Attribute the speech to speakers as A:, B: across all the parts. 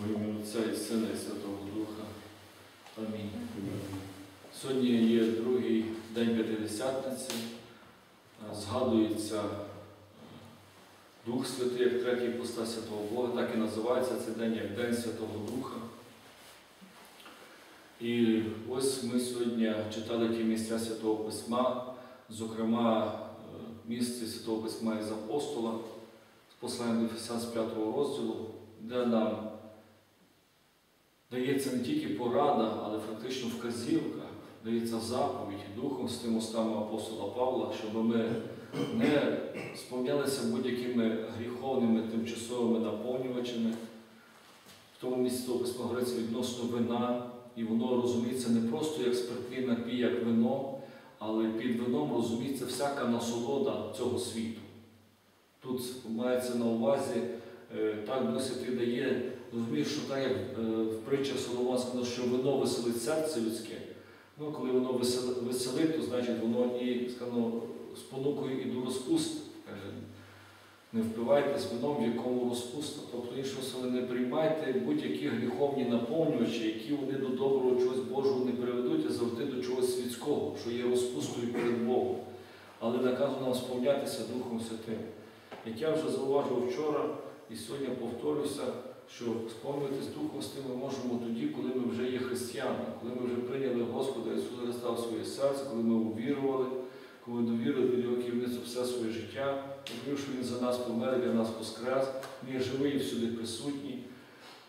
A: Во ім'я Отця і Сина і Святого Духа. Амінь. Сьогодні є другий день П'ятидесятниці. Е, Згадується е, Дух Святий, як третій поста Святого Бога, так і називається цей день як День Святого Духа. І ось ми сьогодні читали ті місця Святого Письма, зокрема е, місце Святого Письма із апостола, з послання до Ефесян з 5 розділу, де нам дається не тільки порада, але фактично вказівка, дається заповідь Духом з тим устами апостола Павла, щоб ми не сповнялися будь-якими гріховними тимчасовими наповнювачами. В тому місці того говориться відносно вина, і воно розуміється не просто як спиртний напій, як вино, але під вином розуміється всяка насолода цього світу. Тут мається на увазі, е, так Дух Святий дає, розумієш, що так як е, в притчах Соломон сказано, що вино веселить серце людське. Ну, коли воно веселить, то значить воно і сказано, спонукує і до розпусти. Не впивайтесь вином, в якому розпуста. Тобто, іншого слова, не приймайте будь-які гріховні наповнювачі, які вони до доброго чогось Божого не приведуть, а завжди до чогось світського, що є розпустою перед Богом. Але наказано нам сповнятися Духом Святим. Як я вже зауважив вчора і сьогодні повторюся, що сповнюватись Духом Святим ми можемо тоді, коли ми вже є християни, коли ми вже прийняли Господа Ісуса Христа в своє серце, коли ми увірували, коли ми довірили під його керівництво все своє життя, повірив, що Він за нас помер, для нас воскрес, Він живий і всюди присутній.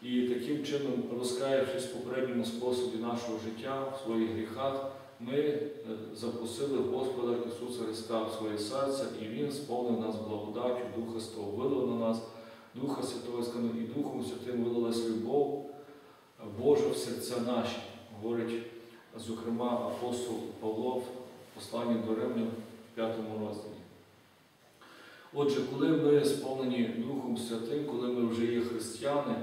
A: І таким чином, розкаявшись в попередньому способі нашого життя, в своїх гріхах, ми е, запросили Господа Ісуса Христа в своє серце, і Він сповнив нас благодаттю, Духа Святого вилив на нас, Духа Святого і Духом Святим вилилась любов Божа в серця наші, говорить, зокрема, апостол Павло в посланні до Римлян в 5 розділі. Отже, коли ми сповнені Духом Святим, коли ми вже є християни,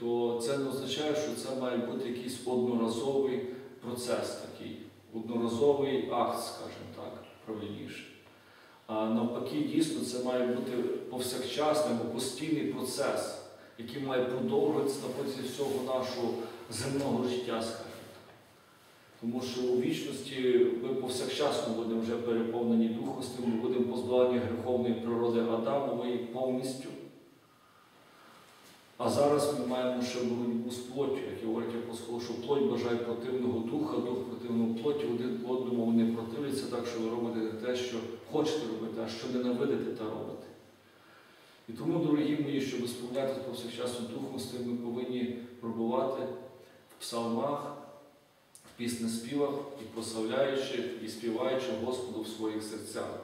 A: то це не означає, що це має бути якийсь одноразовий процес такий, одноразовий акт, скажімо так, правильніше. А навпаки, дійсно, це має бути повсякчасний або постійний процес, який має продовжуватися на протязі всього нашого земного життя. Тому що у вічності ми повсякчасно будемо вже переповнені Духом ми будемо позбавлені гріховної природи Адамової повністю. А зараз ми маємо ще боротьбу з плоттю, як говорить апостол, що плоть бажає противного духа, дух противного плоті, один одному вони противляться так, що ви робите те, що хочете робити, що ненавидите та робите. І тому, дорогі мої, щоб сповнятися повсякчасно Духом, з ми повинні пробувати в псалмах, в піснеспівах і прославляючи, і співаючи Господу в своїх серцях.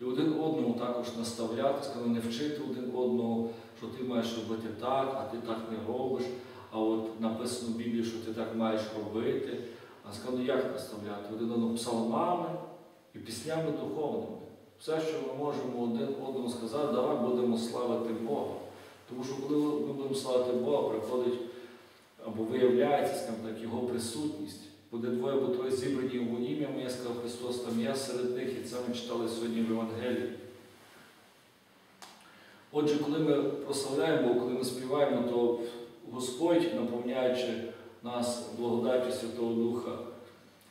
A: І один одному також наставляти, сказано, не вчити один одного, що ти маєш робити так, а ти так не робиш. А от написано в Біблії, що ти так маєш робити. А сказано, як наставляти? Один одному псалмами і піснями духовними. Все, що ми можемо один одному сказати, давай будемо славити Бога. Тому що коли ми будемо славити Бога, приходить або виявляється, скажімо так, Його присутність. Буде двоє або троє зібрані в ім'я моє, сказав Христос, там я серед них, і це ми читали сьогодні в Євангелії. Отже, коли ми прославляємо, коли ми співаємо, то Господь, наповняючи нас благодаттю Святого Духа,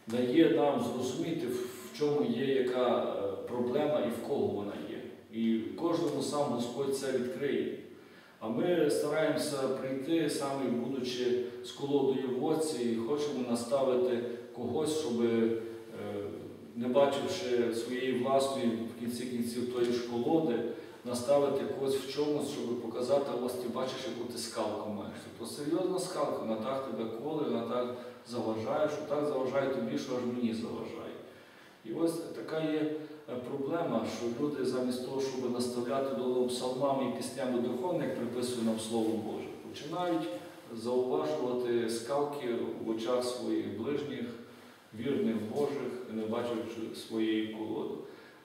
A: дає нам зрозуміти, в чому є яка проблема і в кого вона є. І кожному сам Господь це відкриє. А ми стараємося прийти, саме будучи з колодою в оці, і хочемо наставити когось, щоб, е, не бачивши своєї власної в кінці кінців тої ж колоди, наставити когось в чомусь, щоб показати, ось ти бачиш, яку ти скалку маєш. Тобто серйозна скалка, вона так тебе коле, вона так заважає, що так заважає тобі, що аж мені заважає. І ось така є проблема, що люди замість того, щоб наставляти до псалмами і піснями духовними, як приписує Слово Боже, починають зауважувати скалки в очах своїх ближніх, вірних Божих, не бачачи своєї колоди.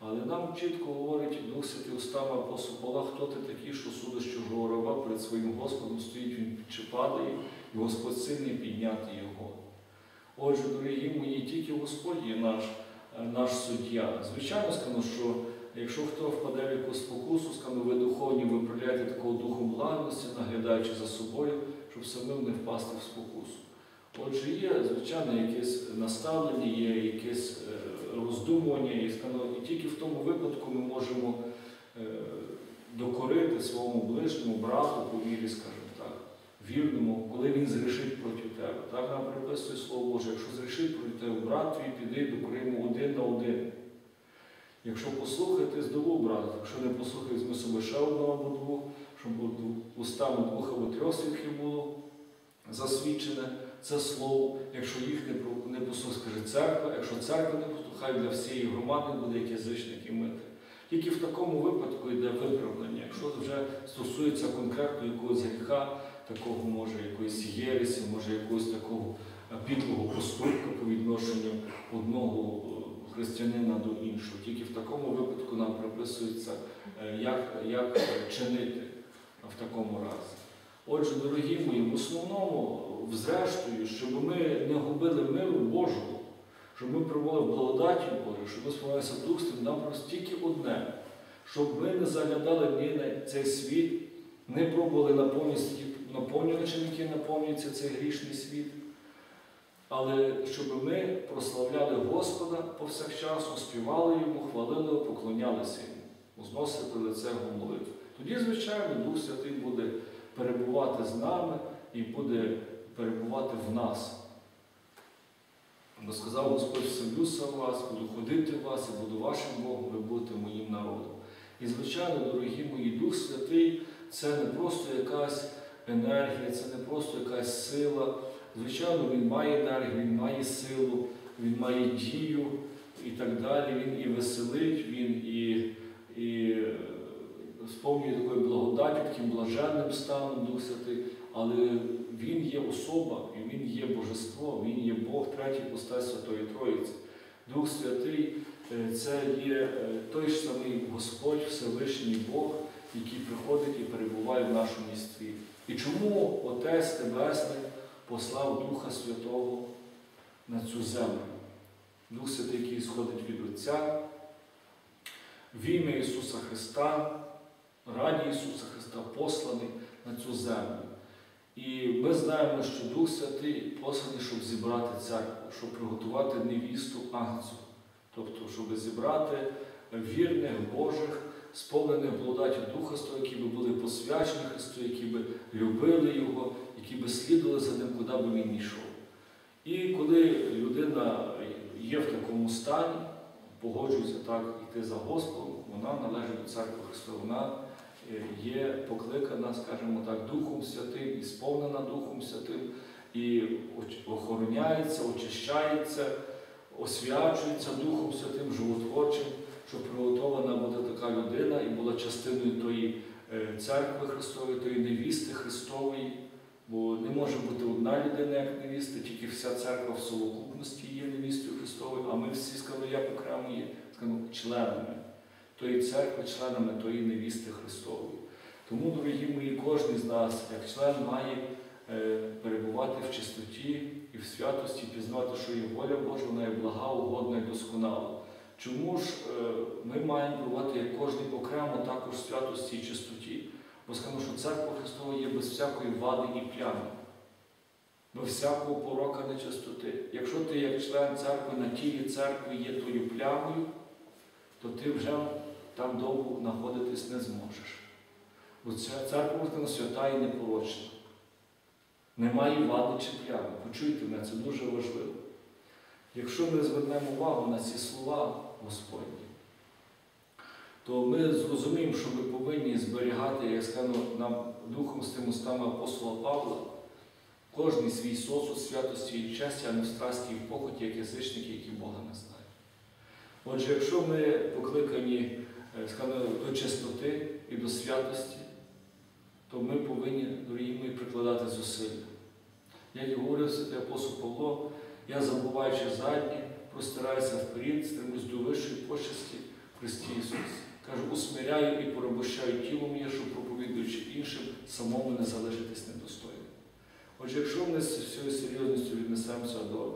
A: Але нам чітко говорить Дух Святий устами апостол хто ти такий, що судиш чужого раба перед своїм Господом стоїть він чи падає, і Господь сильний підняти його. Отже, дорогі мої, тільки Господь є наш, наш суддя. Звичайно, сказано, що якщо хто впаде в якусь спокусу, скажімо, ви духовні виправляєте такого духу благості, наглядаючи за собою, щоб самим не впасти в спокусу. Отже, є, звичайно, якесь наставлення, є якесь е, роздумування, і, скажімо, і тільки в тому випадку ми можемо е, докорити своєму ближньому брату по вірі, скажімо так, вірному, коли він згрішить проти тебе. Так нам приписує Слово Боже, якщо згрішить проти тебе брат твій, піди докори йому один на один. Якщо послухати, здобув брат, якщо не послухати, візьми собі ще одного або двох, щоб устами двох або трьох свідків було засвідчене це слово. Якщо їх не, послухає, скаже церква, якщо церква не послухає, для всієї громади буде якийсь звичник і мити. Тільки в такому випадку йде виправлення. Якщо вже стосується конкретно якогось гріха, такого може якоїсь єресі, може якогось такого е, підлого поступку по відношенню одного е, християнина до іншого. Тільки в такому випадку нам приписується, е, як, як чинити в такому разі. Отже, дорогі мої, в основному, зрештою, щоб ми не губили миру Божого, щоб ми пробували в благодаті Божій, щоб ми сповнилися Дух нам просто тільки одне, щоб ми не заглядали ні на цей світ, не пробували наповнюватися наповнювачем, який наповнюється цей грішний світ, але щоб ми прославляли Господа повсякчасно, співали Йому, хвалили поклонялися Йому, зносили перед лице Його молитву. Тоді, звичайно, Дух Святий буде перебувати з нами і буде перебувати в нас. Бо сказав Господь, вселюся в вас, буду ходити в вас і буду вашим Богом, ви будете моїм народом. І, звичайно, дорогі мої, Дух Святий це не просто якась енергія, це не просто якась сила. Звичайно, він має енергію, він має силу, він має дію і так далі. Він і веселить, він і, і е, сповнює такою благодаттю, таким блаженним станом Дух Святий, але Він є особа, і Він є Божество, Він є Бог, третій постать Святої Троїці. Дух Святий е, це є е, той ж самий Господь, Всевишній Бог, який приходить і перебуває в нашому єстві. І чому Отець Небесний послав Духа Святого на цю землю? Дух Святий, який сходить від Отця, в ім'я Ісуса Христа, раді Ісуса Христа посланий на цю землю. І ми знаємо, що Дух Святий посланий, щоб зібрати церкву, щоб приготувати невісту Агнцю, тобто, щоб зібрати вірних Божих, сповнених благодаті Духа Святого, які би були посвячені Христу, які би любили Його, які би слідували за ним, куди би він йшов. І коли людина є в такому стані, погоджується так йти за Господом, вона належить до церкви Христова. Вона е, є покликана, скажімо так, Духом Святим, і сповнена Духом Святим, і охороняється, очищається, освячується Духом Святим, животворчим, щоб приготована буде така людина і була частиною тої е, церкви Христової, тої невісти Христової. Бо не може бути одна людина як невіста, тільки вся церква в совокупності є невістою Христовою, а ми всі сказали, як окремо є скажімо, членами тої церкви, членами тої невісти Христової. Тому, дорогі мої, кожен з нас, як член, має е, перебувати в чистоті і в святості, пізнати, що є воля Божа, вона є блага, угодна і досконала. Чому ж е, ми маємо перебувати як кожен окремо також святості і чистоті? Бо скажемо, що церква Христова є без всякої вади і плями, без всякого порока нечистоти. Якщо ти як член церкви на тілі церкви є тою плямою, то ти вже там довго знаходитись не зможеш. Бо ця церква свята і непорочна. Немає вади чи плями. Почуйте мене, це дуже важливо. Якщо ми звернемо увагу на ці слова Господні, то ми зрозуміємо, що ми повинні зберігати, як сказано нам Духом з тим устами апостола Павла, кожний свій сосуд святості і честі, а не в страсті і в похоті, як язичники, які Бога не знають. Отже, якщо ми покликані е, до чистоти і до святості, то ми повинні, дорогі мої, прикладати зусилля. Як і говорив апостол Павло, я забуваючи заднє, постарайся вперед, стремлюсь до вищої почесті Христі Ісусі. Каже, усмиряю і порабощаю тіло моє, щоб проповідуючи іншим, самому не залишитись недостойним. Отже, якщо ми з всією серйозністю віднесемося до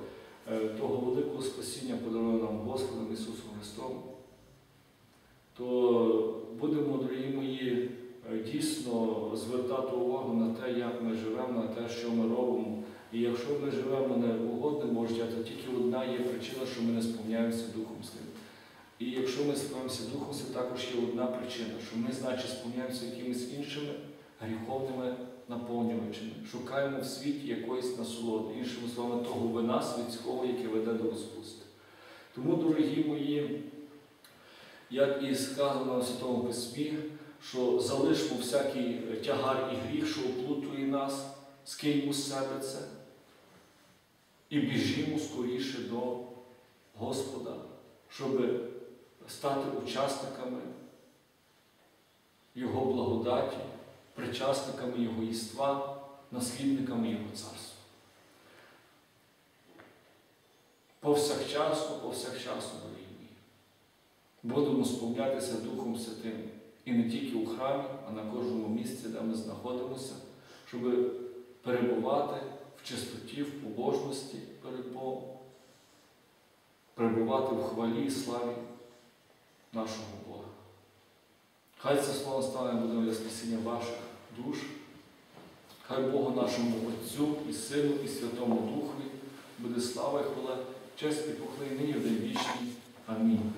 A: е, того великого спасіння, подарованого нам Господом Ісусом Христом, то будемо, дорогі мої, е, дійсно звертати увагу на те, як ми живемо, на те, що ми робимо. І якщо ми живемо не угодним Божжя, то тільки одна є причина, що ми не сповняємося Духом Святим. І якщо ми сповняємося Духом Святим, також є одна причина, що ми, значить, сповняємося якимись іншими гріховними наповнювачами, шукаємо в світі якоїсь насолоди, іншими словами, того вина світського, яке веде до розпусти. Тому, дорогі мої, як і сказано в Святому Письмі, що залишмо всякий тягар і гріх, що оплутує нас, скиньмо з себе це і біжімо скоріше до Господа, щоб стати учасниками Його благодаті, причасниками Його єства, наслідниками Його царства. Повсякчасно, повсякчасно, дорогі мої. Будемо сповнятися Духом Святим і не тільки у храмі, а на кожному місці, де ми знаходимося, щоб перебувати в чистоті, в побожності перед Богом, перебувати в хвалі і славі нашого Бога. Хай це слово стане буде для спасіння ваших душ. Хай Богу нашому Отцю і Сину, і Святому Духові буде слава і хвала, честь і похвала нині в день вічний. Амінь.